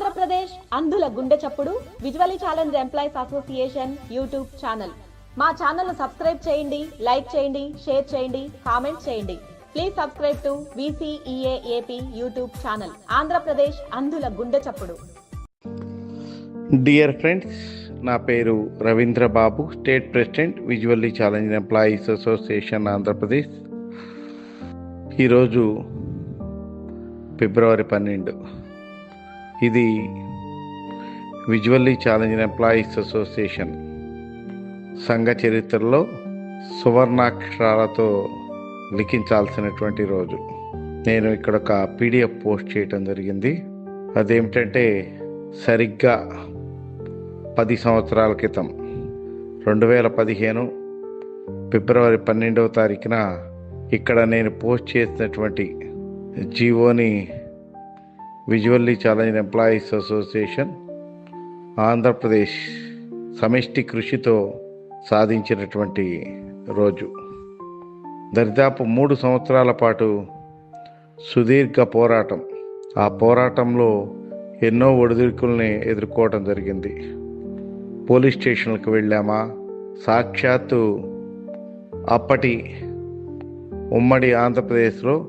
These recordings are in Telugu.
ఆంధ్రప్రదేశ్ అంధుల గుండె చప్పుడు visually challenge employees association YouTube channel. మా ఛానల్ సబ్స్క్రైబ్ చేయండి లైక్ చేయండి షేర్ చేయండి కామెంట్ చేయండి. Please subscribe to VCEAAP YouTube channel. Andhra Pradesh అంధుల గుండె చప్పుడు. డియర్ ఫ్రెండ్స్ నా పేరు Ravindra Babu state president visually challenge employees association Andhra Pradesh. ఈరోజు ఫిబ్రవరి పన్నెండు. ఇది విజువల్లీ ఛాలెంజ్ ఎంప్లాయీస్ అసోసియేషన్ సంఘ చరిత్రలో సువర్ణాక్షరాలతో లిఖించాల్సినటువంటి రోజు. నేను ఇక్కడ ఒక పీడిఎఫ్ పోస్ట్ చేయటం జరిగింది. అదేమిటంటే సరిగ్గా పది సంవత్సరాల క్రితం రెండు వేల పదిహేను ఫిబ్రవరి పన్నెండవ తారీఖున ఇక్కడ నేను పోస్ట్ చేసినటువంటి జీవోని visually challenge employees association Andhra Pradesh సమిష్టి కృషితో సాధించినటువంటి రోజు. దరిదాపు మూడు సంవత్సరాల పాటు సుదీర్ఘ పోరాటం. ఆ పోరాటంలో ఎన్నో ఒడిదుడుకుల్ని ఎదుర్కోవడం జరిగింది. పోలీస్ స్టేషన్లకు వెళ్ళామా? సాక్షాత్తు అప్పటి ఉమ్మడి ఆంధ్రప్రదేశ్లో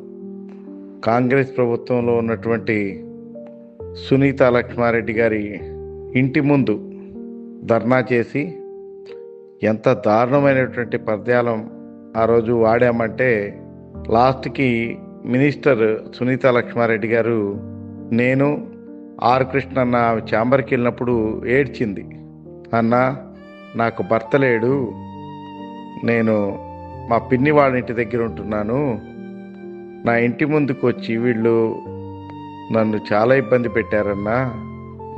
కాంగ్రెస్ ప్రభుత్వంలో ఉన్నటువంటి సునీత లక్ష్మారెడ్డి గారి ఇంటి ముందు ధర్నా చేసి ఎంత దారుణమైనటువంటి పద్యాలం ఆ రోజు వాడామంటే లాస్ట్కి మినిస్టర్ సునీత లక్ష్మారెడ్డి గారు నేను ఆర్ కృష్ణ అన్న ఛాంబర్కి వెళ్ళినప్పుడు ఏడ్చింది. అన్న నాకు భర్త లేడు. నేను మా పిన్ని వాళ్ళ ఇంటి దగ్గర ఉంటున్నాను. నా ఇంటి ముందుకు వచ్చి వీళ్ళు నన్ను చాలా ఇబ్బంది పెట్టారన్నా.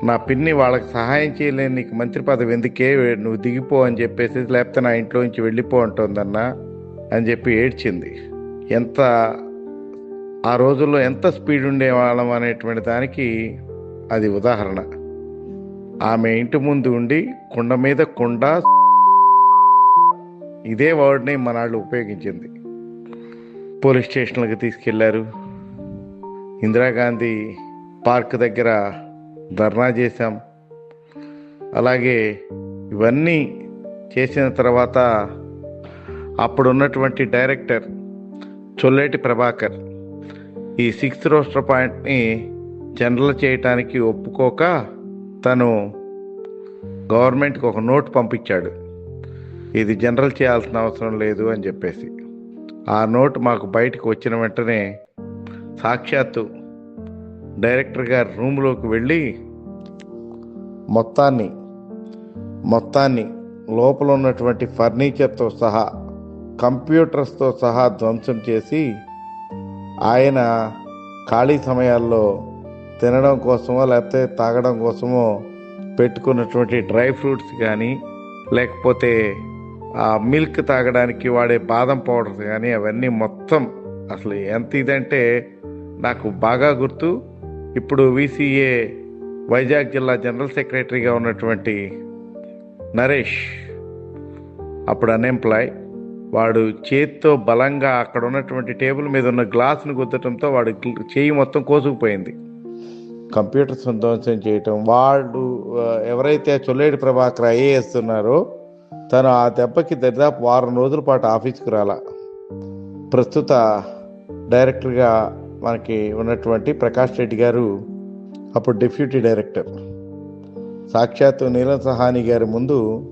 నా పిన్ని వాళ్ళకి సహాయం చేయలేని నీకు మంత్రి పదవి ఎందుకే? నువ్వు దిగిపో అని చెప్పేసి లేకపోతే నా ఇంట్లో నుంచి వెళ్ళిపో అంటుందన్నా అని చెప్పి ఏడ్చింది. ఎంత ఆ రోజుల్లో ఎంత స్పీడ్ ఉండేవాళ్ళం అనేటువంటి దానికి అది ఉదాహరణ. ఆమె ఇంటి ముందు ఉండి కుండ మీద కుండ ఇదే వర్డ్ని మనాళ్ళు ఉపయోగించింది. పోలీస్ స్టేషన్లకు తీసుకెళ్ళారు. ఇందిరాగాంధీ పార్క్ దగ్గర ధర్నా చేశాం. అలాగే ఇవన్నీ చేసిన తర్వాత అప్పుడున్నటువంటి డైరెక్టర్ చొల్లేటి ప్రభాకర్ ఈ సిక్స్త్ రోస్టర్ పాయింట్ని జనరల్ చేయటానికి ఒప్పుకోక తను గవర్నమెంట్కి ఒక నోట్ పంపించాడు. ఇది జనరల్ చేయాల్సిన అవసరం లేదు అని చెప్పేసి. ఆ నోట్ మాకు బయటకు వచ్చిన వెంటనే సాక్షాత్తు డైరెక్టర్ గారి రూమ్లోకి వెళ్ళి మొత్తాన్ని మొత్తాన్ని లోపల ఉన్నటువంటి ఫర్నిచర్తో సహా కంప్యూటర్స్తో సహా ధ్వంసం చేసి ఆయన ఖాళీ సమయాల్లో తినడం కోసమో లేకపోతే తాగడం కోసమో పెట్టుకున్నటువంటి డ్రై ఫ్రూట్స్ కానీ లేకపోతే ఆ మిల్క్ తాగడానికి వాడే బాదం పౌడర్స్ కానీ అవన్నీ మొత్తం అసలు ఎంత ఇదంటే నాకు బాగా గుర్తు. ఇప్పుడు విసిఏ వైజాగ్ జిల్లా జనరల్ సెక్రటరీగా ఉన్నటువంటి నరేష్ అప్పుడు అన్ఎంప్లాయ్. వాడు చేత్తో బలంగా అక్కడ ఉన్నటువంటి టేబుల్ మీద ఉన్న గ్లాస్ను గుద్దటంతో వాడు చేయి మొత్తం కోసుకుపోయింది. కంప్యూటర్స్ ధ్వంసం చేయటం వాడు ఎవరైతే చొల్లేడు ప్రభాకర్ ఐఏఎస్ ఉన్నారో తను ఆ దెబ్బకి దరిదాపు వారం రోజుల పాటు ఆఫీస్కి రాల. ప్రస్తుత డైరెక్టర్గా మనకి ఉన్నటువంటి ప్రకాష్ రెడ్డి గారు అప్పుడు డిప్యూటీ డైరెక్టర్. సాక్షాత్తు నీలం సహాని గారి ముందు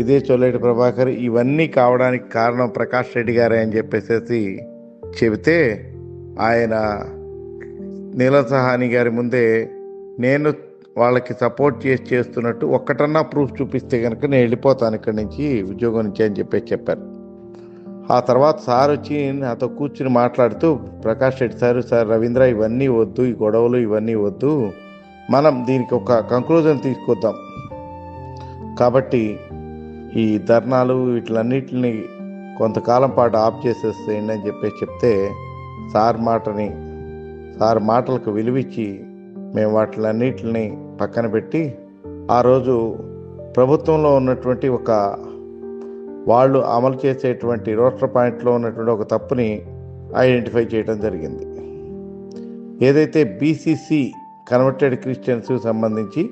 ఇదే చొల్లటి ప్రభాకర్ ఇవన్నీ కావడానికి కారణం ప్రకాష్ రెడ్డి గారే అని చెప్పేసి చెబితే ఆయన నీలం సహాని గారి ముందే నేను వాళ్ళకి సపోర్ట్ చేసి చేస్తున్నట్టు ఒక్కటన్నా ప్రూఫ్ చూపిస్తే కనుక నేను వెళ్ళిపోతాను ఇక్కడి నుంచి ఉద్యోగం నుంచి అని చెప్పేసి చెప్పారు. ఆ తర్వాత సార్ వచ్చి నాతో కూర్చుని మాట్లాడుతూ ప్రకాష్ రెడ్డి సార్ సార్ రవీంద్ర ఇవన్నీ వద్దు ఈ గొడవలు ఇవన్నీ వద్దు. మనం దీనికి ఒక కంక్లూజన్ తీసుకొద్దాం. కాబట్టి ఈ ధర్నాలు వీటిలన్నిటిని కొంతకాలం పాటు ఆఫ్ చేసేసేయండి అని చెప్పేసి చెప్తే సార్ మాటని సార్ మాటలకు విలువిచ్చి మేము వాటిలన్నిటిని పక్కన పెట్టి ఆ రోజు ప్రభుత్వంలో ఉన్నటువంటి ఒక వాళ్ళు అమలు చేసేటువంటి రోస్టర్ పాయింట్లో ఉన్నటువంటి ఒక తప్పుని ఐడెంటిఫై చేయడం జరిగింది. ఏదైతే బీసీసీ కన్వర్టెడ్ క్రిస్టియన్స్ సంబంధించి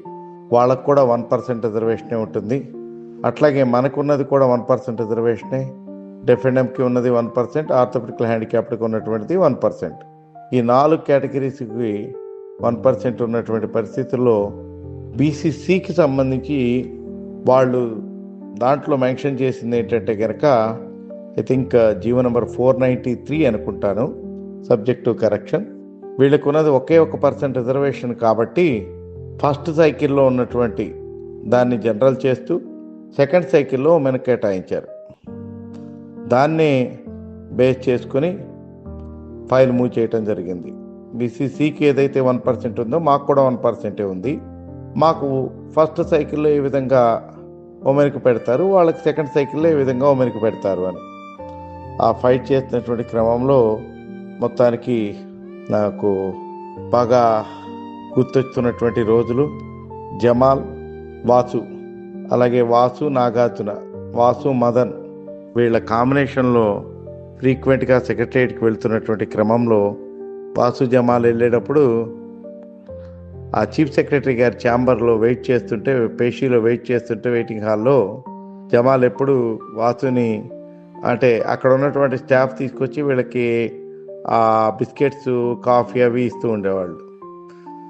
వాళ్ళకు కూడా వన్ పర్సెంట్ రిజర్వేషనే ఉంటుంది. అట్లాగే మనకున్నది కూడా వన్ పర్సెంట్ రిజర్వేషనే. డెఫెండమ్కి ఉన్నది వన్ పర్సెంట్ ఆర్థోపెటికల్ హ్యాండిక్యాప్డ్కి ఉన్నటువంటిది వన్ పర్సెంట్. ఈ నాలుగు కేటగిరీస్కి వన్ పర్సెంట్ ఉన్నటువంటి పరిస్థితుల్లో బీసీసీకి సంబంధించి వాళ్ళు దాంట్లో మెన్షన్ చేసింది ఏంటంటే కనుక I think GO number four ninety three అనుకుంటాను సబ్జెక్ట్ టు కరెక్షన్. వీళ్ళకు ఉన్నది ఒకే ఒక పర్సెంట్ రిజర్వేషన్ కాబట్టి ఫస్ట్ సైకిల్లో ఉన్నటువంటి దాన్ని జనరల్ చేస్తూ సెకండ్ సైకిల్లో ఉమెన్ కేటాయించారు. దాన్ని బేస్ చేసుకొని ఫైల్ మూవ్ చేయటం జరిగింది. బీసీసీకి ఏదైతే వన్ పర్సెంట్ ఉందో మాకు కూడా వన్ పర్సెంటే ఉంది. మాకు ఫస్ట్ సైకిల్లో ఏ విధంగా ఉమెన్కి పెడతారు వాళ్ళకి సెకండ్ సైకిల్లో ఏ విధంగా ఉమెన్కి పెడతారు అని. ఆ ఫైట్ చేస్తున్నటువంటి క్రమంలో మొత్తానికి నాకు బాగా గుర్తొస్తున్నటువంటి రోజులు జమాల్ వాసు అలాగే వాసు నాగార్జున వాసు మదన్ వీళ్ళ కాంబినేషన్లో ఫ్రీక్వెంట్గా సెక్రటరియట్కి వెళ్తున్నటువంటి క్రమంలో వాసు జమాల్ వెళ్ళేటప్పుడు ఆ చీఫ్ సెక్రటరీ గారి ఛాంబర్లో వెయిట్ చేస్తుంటే పేషీలో వెయిట్ చేస్తుంటే వెయిటింగ్ హాల్లో జమాల్ ఎప్పుడు వాసుని అంటే అక్కడ ఉన్నటువంటి స్టాఫ్ తీసుకొచ్చి వీళ్ళకి ఆ బిస్కెట్స్ కాఫీ అవి ఇస్తూ ఉండేవాళ్ళు.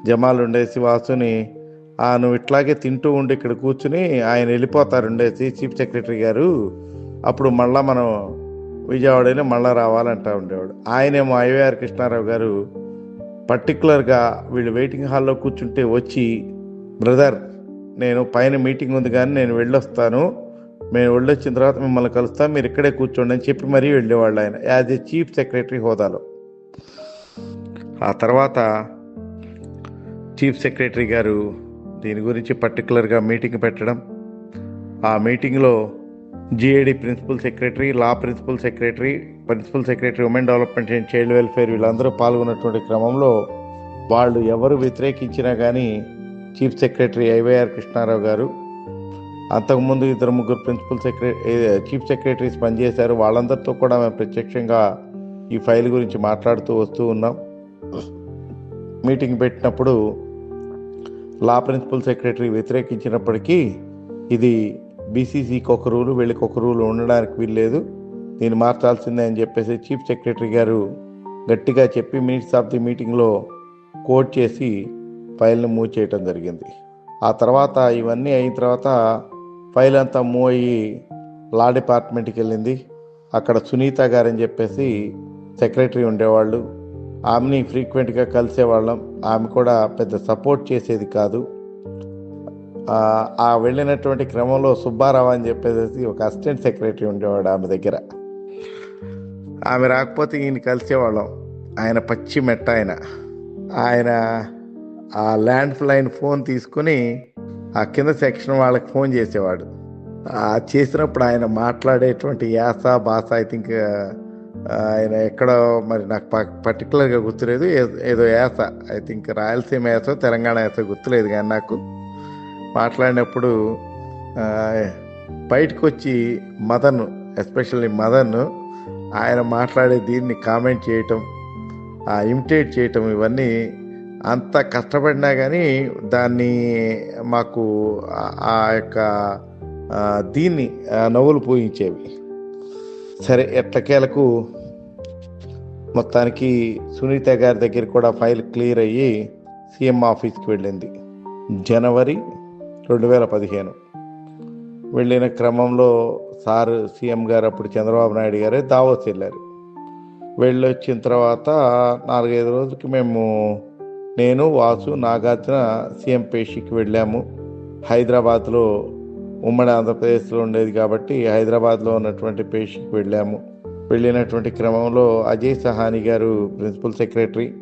జమాల్ ఉండేసి వాసుని "ఆ, నువ్వు ఇట్లాగే తింటూ ఉండి ఇక్కడ కూర్చుని ఆయన వెళ్ళిపోతారు ఉండేసి చీఫ్ సెక్రటరీ గారు అప్పుడు మళ్ళా మనం విజయవాడలో మళ్ళీ మళ్ళా రావాలంటా ఉండేవాడు. ఆయనేమో ఐవీఆర్ కృష్ణారావు గారు పర్టికులర్గా వీళ్ళు వెయిటింగ్ హాల్లో కూర్చుంటే వచ్చి బ్రదర్ నేను పైన మీటింగ్ ఉంది కానీ నేను వెళ్ళొస్తాను. మేము వెళ్ళొచ్చిన తర్వాత మిమ్మల్ని కలుస్తాం. మీరు ఇక్కడే కూర్చోండి అని చెప్పి మరీ వెళ్ళేవాళ్ళు ఆయన. యాజ్ ఏ చీఫ్ సెక్రటరీ హోదాలో. ఆ తర్వాత చీఫ్ సెక్రటరీ గారు దీని గురించి పర్టికులర్గా మీటింగ్ పెట్టడం. ఆ మీటింగ్లో GAD principal secretary law principal secretary principal secretary women development and child welfare వీళ్ళందరూ పాల్గొన్నటువంటి క్రమంలో వాళ్ళు ఎవరు వ్యతిరేకించినా కానీ చీఫ్ సెక్రటరీ ఐవైఆర్ కృష్ణారావు గారు అంతకుముందు ఇద్దరు ముగ్గురు ప్రిన్సిపల్ సెక్రటరీ చీఫ్ సెక్రటరీస్ పనిచేశారు. వాళ్ళందరితో కూడా మేము ప్రత్యక్షంగా ఈ ఫైల్ గురించి మాట్లాడుతూ వస్తూ ఉన్నాం. మీటింగ్ పెట్టినప్పుడు లా ప్రిన్సిపల్ సెక్రటరీ వ్యతిరేకించినప్పటికీ ఇది బీసీసీకి ఒక రూలు వీళ్ళకి ఒక రూలు ఉండడానికి వీల్లేదు. దీన్ని మార్చాల్సిందే అని చెప్పేసి చీఫ్ సెక్రటరీ గారు గట్టిగా చెప్పి మినిట్స్ ఆఫ్ ది మీటింగ్లో కోట్ చేసి ఫైల్ని మూవ్ చేయటం జరిగింది. ఆ తర్వాత ఇవన్నీ అయిన తర్వాత ఫైల్ అంతా మూవ్ అయ్యి లా డిపార్ట్మెంట్కి వెళ్ళింది. అక్కడ సునీత గారని చెప్పేసి సెక్రటరీ ఉండేవాళ్ళు. ఆమెని ఫ్రీక్వెంట్గా కలిసేవాళ్ళం. ఆమె కూడా పెద్ద సపోర్ట్ చేసేది కాదు. ఆ, ఆ వెళ్ళినటువంటి క్రమంలో సుబ్బారావు అని చెప్పేసి ఒక అసిస్టెంట్ సెక్రటరీ ఉండేవాడు ఆమె దగ్గర. ఆమె రాకపోతే ఈయన కలిసేవాళ్ళం. ఆయన పచ్చి మెట్ట ఆయన. ఆయన ఆ ల్యాండ్ లైన్ ఫోన్ తీసుకుని ఆ కింద సెక్షన్ వాళ్ళకి ఫోన్ చేసేవాడు. ఆ చేసినప్పుడు ఆయన మాట్లాడేటువంటి యాస భాష ఐ థింక్ ఆయన ఎక్కడో మరి నాకు ప- పర్టికులర్గా గుర్తులేదు. ఏదో యాస ఐ థింక్ రాయలసీమ యాస తెలంగాణ యాస గుర్తులేదు కానీ నాకు. మాట్లాడినప్పుడు బయటకు వచ్చి మదన్ ఎస్పెషల్లీ మదన్ ఆయన మాట్లాడే దీన్ని కామెంట్ చేయటం ఇమిటేట్ చేయటం ఇవన్నీ అంత కష్టపడినా కానీ దాన్ని మాకు ఆ- యొక్క దీన్ని నవ్వులు పూయించేవి. సరే ఎట్లకేలకు మొత్తానికి సునీత గారి దగ్గర కూడా ఫైల్ క్లియర్ అయ్యి సీఎం ఆఫీస్కి వెళ్ళింది. జనవరి రెండు వేల పదిహేను. వెళ్ళిన క్రమంలో సార్ సీఎం గారు అప్పుడు చంద్రబాబు నాయుడు గారే దావోస్ వెళ్ళారు. వెళ్ళి వచ్చిన తర్వాత నాలుగైదు రోజులకి మేము నేను వాసు నాగార్జున సీఎం పేషికి వెళ్ళాము. హైదరాబాద్లో ఉమ్మడి ఆంధ్రప్రదేశ్లో ఉండేది కాబట్టి హైదరాబాద్లో ఉన్నటువంటి పేషికి వెళ్ళాము. వెళ్ళినటువంటి క్రమంలో అజయ్ సహాని గారు ప్రిన్సిపల్ సెక్రటరీ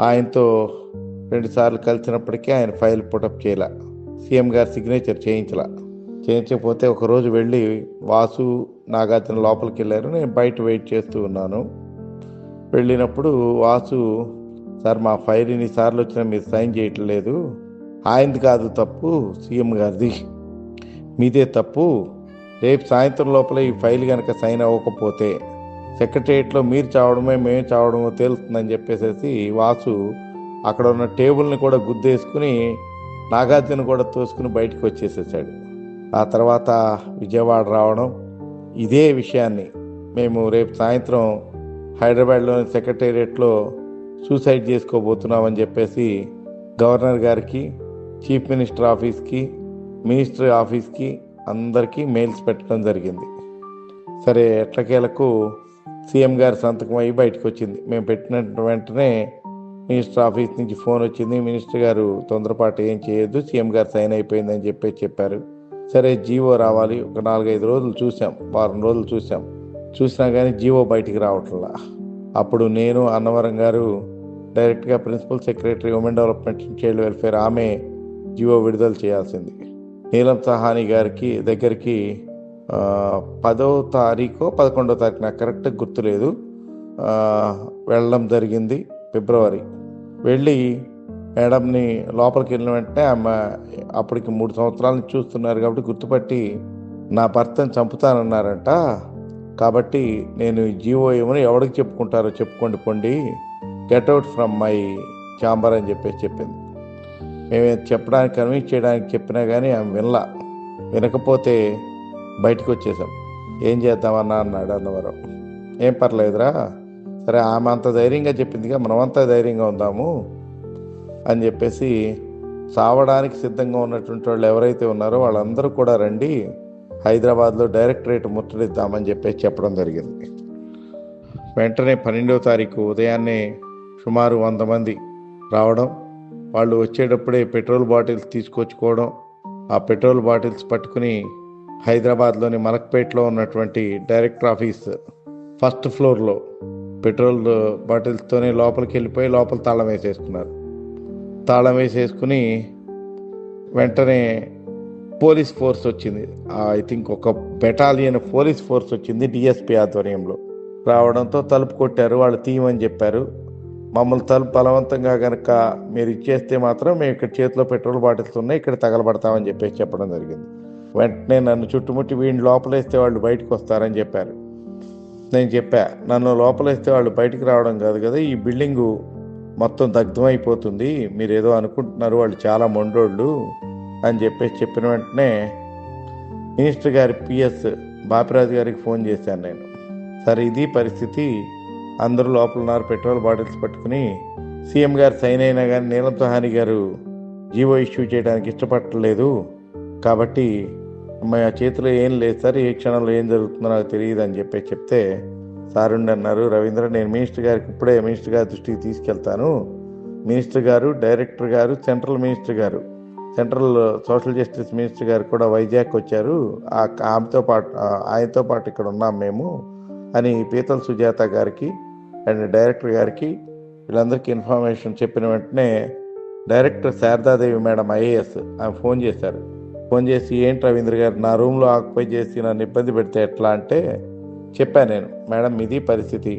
ఆయనతో రెండుసార్లు కలిసినప్పటికీ ఆయన ఫైల్ పుటప్ చేయాల. సీఎం గారు సిగ్నేచర్ చేయించలా. చేయించకపోతే ఒకరోజు వెళ్ళి వాసు నాగార్జున లోపలికి వెళ్ళారు. నేను బయట వెయిట్ చేస్తూ ఉన్నాను. వెళ్ళినప్పుడు వాసు సార్ మా ఫైల్ ఇన్నిసార్లు వచ్చినా మీరు సైన్ చేయట్లేదు. ఆయనది కాదు తప్పు? సీఎం గారిది. మీదే తప్పు. రేపు సాయంత్రం లోపల ఈ ఫైల్ కనుక సైన్ అవ్వకపోతే సెక్రటరియట్లో మీరు చావడమే మేము చావడమో తేలుతుందని చెప్పేసి వాసు అక్కడ ఉన్న టేబుల్ని కూడా గుద్దేసుకుని నాగార్జున కూడా తోసుకుని బయటకు వచ్చేసేసాడు. ఆ తర్వాత విజయవాడ రావడం ఇదే విషయాన్ని మేము రేపు సాయంత్రం హైదరాబాద్లోని సెక్రటేరియట్లో సూసైడ్ చేసుకోబోతున్నామని చెప్పేసి గవర్నర్ గారికి చీఫ్ మినిస్టర్ ఆఫీస్కి మినిస్టర్ ఆఫీస్కి అందరికీ మెయిల్స్ పెట్టడం జరిగింది. సరే ఎట్లకేలకు సీఎం గారి సంతకం అయ్యి బయటకు వచ్చింది మేము పెట్టిన వెంటనే మినిస్టర్ ఆఫీస్ నుంచి ఫోన్ వచ్చింది. మినిస్టర్ గారు తొందరపాటు ఏం చేయొద్దు సీఎం గారు సైన్ అయిపోయిందని చెప్పి చెప్పారు. సరే జీవో రావాలి. ఒక నాలుగైదు రోజులు చూసాం వారం రోజులు చూసాం చూసినా కానీ జీవో బయటికి రావట్లా. అప్పుడు నేను అన్నవరం గారు డైరెక్ట్గా principal secretary women development child welfare ఆమె జీవో విడుదల చేయాల్సింది. నీలం సహాని గారికి దగ్గరికి పదో తారీఖు పదకొండో తారీఖు నాకు కరెక్ట్గా గుర్తులేదు. వెళ్ళడం జరిగింది ఫిబ్రవరి. వెళ్ళి మేడంని లోపలికి వెళ్ళిన వెంటనే ఆమె అప్పటికి మూడు సంవత్సరాల నుంచి చూస్తున్నారు కాబట్టి గుర్తుపట్టి నా భర్తను చంపుతానన్నారంట. కాబట్టి నేను జీవో ఏమని ఎవరికి చెప్పుకుంటారో చెప్పుకోండి పొండి. Get out from my chamber అని చెప్పేసి చెప్పింది. మేము చెప్పడానికి కన్విన్స్ చేయడానికి చెప్పినా కానీ ఆమె వినలా. వినకపోతే బయటకు వచ్చేసాం. ఏం చేద్దామన్నా అన్నాడు అన్నవరం. ఏం పర్లేదురా. సరే ఆమె అంత ధైర్యంగా చెప్పిందిగా మనమంతా ధైర్యంగా ఉందాము. అని చెప్పేసి సావడానికి సిద్ధంగా ఉన్నటువంటి వాళ్ళు ఎవరైతే ఉన్నారో వాళ్ళందరూ కూడా రండి హైదరాబాద్లో డైరెక్టరేట్ ముట్టడిద్దామని చెప్పేసి చెప్పడం జరిగింది. వెంటనే పన్నెండవ తారీఖు ఉదయాన్నే సుమారు వంద మంది రావడం వాళ్ళు వచ్చేటప్పుడే పెట్రోల్ బాటిల్స్ తీసుకొచ్చుకోవడం ఆ పెట్రోల్ బాటిల్స్ పట్టుకుని హైదరాబాద్లోని మలక్పేటలో ఉన్నటువంటి డైరెక్టర్ ఆఫీస్ ఫస్ట్ ఫ్లోర్లో పెట్రోల్ బాటిల్స్తోనే లోపలికి వెళ్ళిపోయి లోపల తాళం వేసేసుకున్నారు. తాళం వేసేసుకుని వెంటనే పోలీస్ ఫోర్స్ వచ్చింది. ఐ థింక్ ఒక బెటాలియన్ పోలీస్ ఫోర్స్ వచ్చింది డిఎస్పి ఆధ్వర్యంలో. రావడంతో తలుపు కొట్టారు వాళ్ళు తీయమని చెప్పారు. మమ్మల్ని తలుపు బలవంతంగా కనుక మీరు ఇచ్చేస్తే మాత్రం మేము ఇక్కడ చేతిలో పెట్రోల్ బాటిల్స్ ఉన్నాయి ఇక్కడ తగలబడతామని చెప్పేసి చెప్పడం జరిగింది. వెంటనే నన్ను చుట్టుముట్టి వీడిని లోపలేస్తే వాళ్ళు బయటకు వస్తారని చెప్పారు. నేను చెప్పా నన్ను లోపలేస్తే వాళ్ళు బయటికి రావడం కాదు కదా ఈ బిల్డింగు మొత్తం దగ్ధమైపోతుంది. మీరు ఏదో అనుకుంటున్నారు వాళ్ళు చాలా మొండోళ్ళు అని చెప్పేసి చెప్పిన వెంటనే మినిస్టర్ గారి పిఎస్ బాపిరాజు గారికి ఫోన్ చేశాను నేను. సరే ఇది పరిస్థితి. అందరూ లోపల ఉన్నారు పెట్రోల్ బాటిల్స్ పట్టుకుని. సీఎం గారు సైన్ అయినా కానీ నీలం సహాని గారు జీవో ఇష్యూ చేయడానికి ఇష్టపడలేదు కాబట్టి మా చేతిలో ఏం లేదు సార్ ఏ క్షణంలో ఏం జరుగుతుందో నాకు తెలియదు అని చెప్పి చెప్తే సార్ ఉండి అన్నారు రవీంద్ర నేను మినిస్టర్ గారికి ఇప్పుడే మినిస్టర్ గారి దృష్టికి తీసుకెళ్తాను. మినిస్టర్ గారు డైరెక్టర్ గారు సెంట్రల్ మినిస్టర్ గారు సెంట్రల్ సోషల్ జస్టిస్ మినిస్టర్ గారు కూడా వైజాగ్ వచ్చారు. ఆ ఆమెతో పాటు ఆయనతో పాటు ఇక్కడ ఉన్నాం మేము అని పీతల్ సుజాత గారికి అండ్ డైరెక్టర్ గారికి వీళ్ళందరికీ ఇన్ఫర్మేషన్ చెప్పిన వెంటనే డైరెక్టర్ శారదాదేవి మేడం ఐఏఎస్ ఆమె ఫోన్ చేశారు. ఫోన్ చేసి ఏంటి రవీంద్ర గారు నా రూమ్లో ఆక్యుపై చేసి నన్ను ఇబ్బంది పెడితే ఎట్లా? అంటే చెప్పాను నేను మేడం ఇది పరిస్థితి.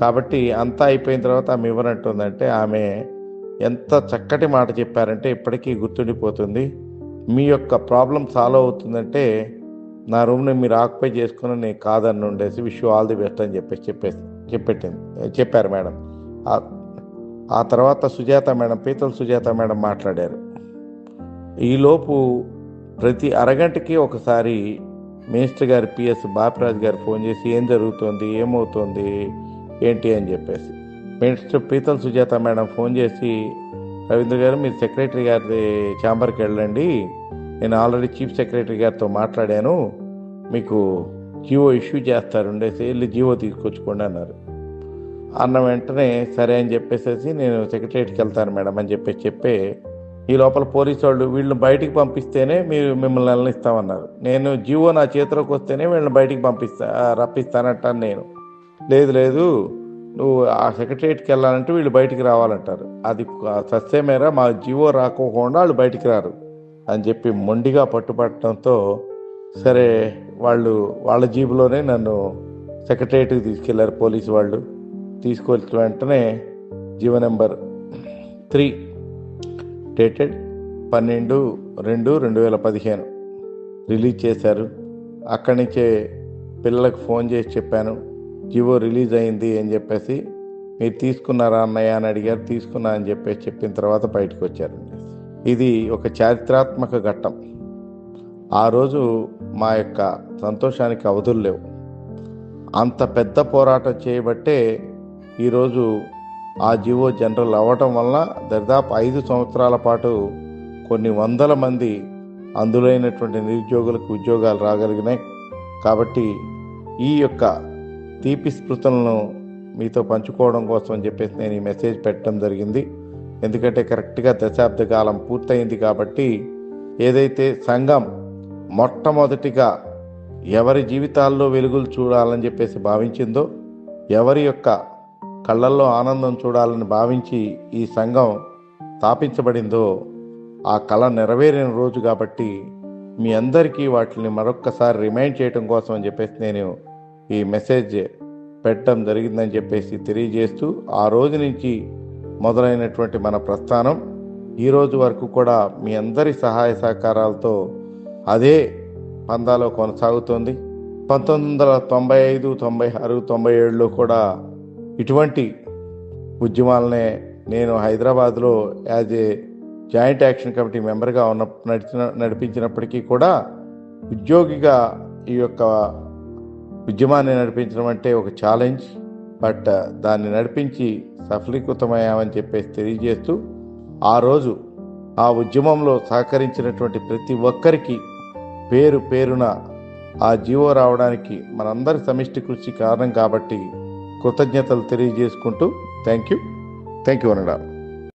కాబట్టి అంతా అయిపోయిన తర్వాత ఆమె ఇవ్వనంటుందంటే ఆమె ఎంత చక్కటి మాట చెప్పారంటే ఇప్పటికీ గుర్తుండిపోతుంది. మీ యొక్క ప్రాబ్లం సాల్వ్ అవుతుందంటే నా రూమ్ని మీరు ఆక్యుపై చేసుకుని నేను కాదని ఉండేసి విష్ ఆల్ ది బెస్ట్ అని చెప్పేసి చెప్పేసి చెప్పెట్టింది చెప్పారు మేడం. ఆ తర్వాత సుజాత మేడం పీతల సుజాత మేడం మాట్లాడారు. ఈలోపు ప్రతి అరగంటకి ఒకసారి మినిస్టర్ గారి పిఎస్ బాపిరాజు గారు ఫోన్ చేసి ఏం జరుగుతుంది ఏమవుతుంది ఏంటి అని చెప్పేసి. మినిస్టర్ పీతల సుజాత మేడం ఫోన్ చేసి రవీంద్ర గారు మీరు సెక్రటరీ గారి ఛాంబర్కి వెళ్ళండి. నేను ఆల్రెడీ చీఫ్ సెక్రటరీ గారితో మాట్లాడాను. మీకు జియో ఇష్యూ చేస్తారు ఉండేసి వెళ్ళి జియో తీసుకొచ్చుకోండి అన్నారు. అన్న వెంటనే సరే అని చెప్పేసేసి నేను సెక్రటరీకి వెళ్తాను మేడం అని చెప్పేసి చెప్పే ఈ లోపల పోలీసు వాళ్ళు వీళ్ళని బయటికి పంపిస్తేనే మీరు మిమ్మల్ని వెళ్ళనిస్తామన్నారు నేను జీవో నా చేతిలోకి వస్తేనే వీళ్ళని బయటికి పంపిస్తా రప్పిస్తానంటాను నేను. లేదు లేదు నువ్వు ఆ సెక్రటరియట్కి వెళ్ళాలంటే వీళ్ళు బయటికి రావాలంటారు. అది సస్యమేరా మా జీవో రాకోకుండా వాళ్ళు బయటికి రారు అని చెప్పి మొండిగా పట్టుపట్టడంతో సరే వాళ్ళు వాళ్ళ జీబులోనే నన్ను సెక్రటరియట్కి తీసుకెళ్ళారు పోలీసు వాళ్ళు. తీసుకొచ్చిన వెంటనే జీవో నెంబర్ త్రీ డేటెడ్ పన్నెండు రెండు రెండు వేల పదిహేను. రిలీజ్ చేశారు. అక్కడి నుంచే పిల్లలకు ఫోన్ చేసి చెప్పాను జివో రిలీజ్ అయింది అని చెప్పేసి మీరు తీసుకున్నారా అన్నయ్య అని అడిగారు. తీసుకున్నా అని చెప్పేసి చెప్పిన తర్వాత బయటకు వచ్చారండి ఇది ఒక చారిత్రాత్మక ఘట్టం. ఆ రోజు మా యొక్క సంతోషానికి అవధులు లేవు. అంత పెద్ద పోరాటం చేయబట్టే ఈరోజు ఆ జీవో జనరల్ అవ్వటం వలన దరిదాపు ఐదు సంవత్సరాల పాటు కొన్ని వందల మంది అందులైనటువంటి నిరుద్యోగులకు ఉద్యోగాలు రాగలిగినాయి. కాబట్టి ఈ యొక్క తీపి స్మృతులను మీతో పంచుకోవడం కోసం అని చెప్పేసి నేను ఈ మెసేజ్ పెట్టడం జరిగింది. ఎందుకంటే కరెక్ట్గా దశాబ్ద కాలం పూర్తయింది కాబట్టి ఏదైతే సంఘం మొట్టమొదటిగా ఎవరి జీవితాల్లో వెలుగులు చూడాలని చెప్పేసి భావించిందో ఎవరి యొక్క కళ్ళల్లో ఆనందం చూడాలని భావించి ఈ సంఘం స్థాపించబడిందో ఆ కళ నెరవేరిన రోజు కాబట్టి మీ అందరికీ వాటిని మరొక్కసారి రిమైండ్ చేయడం కోసం అని చెప్పేసి నేను ఈ మెసేజ్ పెట్టడం జరిగిందని చెప్పేసి తెలియజేస్తూ ఆ రోజు నుంచి మొదలైనటువంటి మన ప్రస్థానం ఈరోజు వరకు కూడా మీ అందరి సహాయ సహకారాలతో అదే పందాలో కొనసాగుతోంది. పంతొమ్మిది వందల తొంభై ఐదు తొంభై ఆరు తొంభై ఏడులో కూడా ఇటువంటి ఉద్యమాలనే నేను హైదరాబాద్లో as a joint action committee మెంబర్గా ఉన్న నడిచిన నడిపించినప్పటికీ కూడా ఉద్యోగిగా ఈ యొక్క ఉద్యమాన్ని నడిపించడం అంటే ఒక ఛాలెంజ్ బట్ దాన్ని నడిపించి సఫలీకృతమయ్యామని చెప్పేసి తెలియజేస్తూ ఆ రోజు ఆ ఉద్యమంలో సహకరించినటువంటి ప్రతి ఒక్కరికి పేరు పేరున ఆ జీవో రావడానికి మనందరి సమిష్టి కృషి కారణం కాబట్టి కృతజ్ఞతలు తెలియజేసుకుంటూ థ్యాంక్ యూ. Thank you అనడా